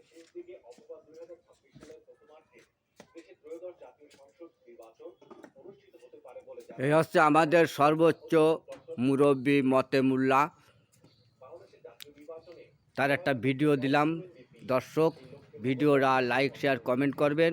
বছরের শেষ দিকে অথবা দুই হাজার ছাব্বিশ সালের প্রথমার্ধে দেশে ত্রয়োদশ জাতীয় সংসদ নির্বাচন অনুষ্ঠিত হতে পারে বলে এই হচ্ছে আমাদের সর্বোচ্চ মুরব্বী মতেমুল্লা তার একটা ভিডিও দিলাম। দর্শক ভিডিওটা লাইক শেয়ার কমেন্ট করবেন।